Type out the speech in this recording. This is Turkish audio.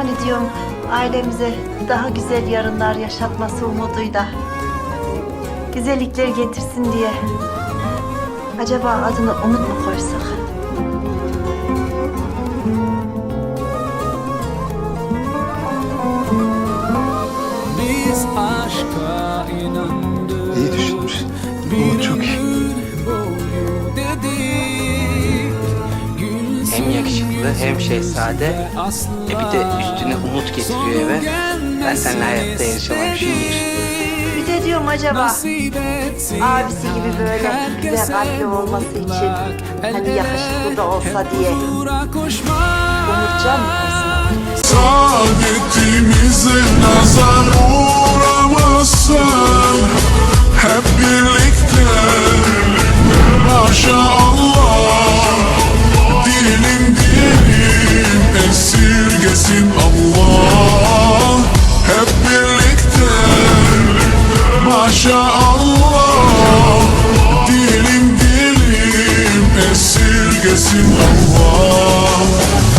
Hani diyorum ailemize daha güzel yarınlar yaşatması umuduyla. Güzellikler getirsin diye. Acaba adını Umut mu koysak? Hem yakışıklı hem şehzade. E bir de üstüne umut getiriyor eve. Ben seninle hayatta yarışamam Şiir. Bir de diyorum acaba abisi gibi böyle güzel kalpli olması için hani yakışıklı da olsa diye Umutcan mı? Saadetimize nazar uğramasın Hep birlikte Maşallah inşallah Dilim dilim esirgesin Allah.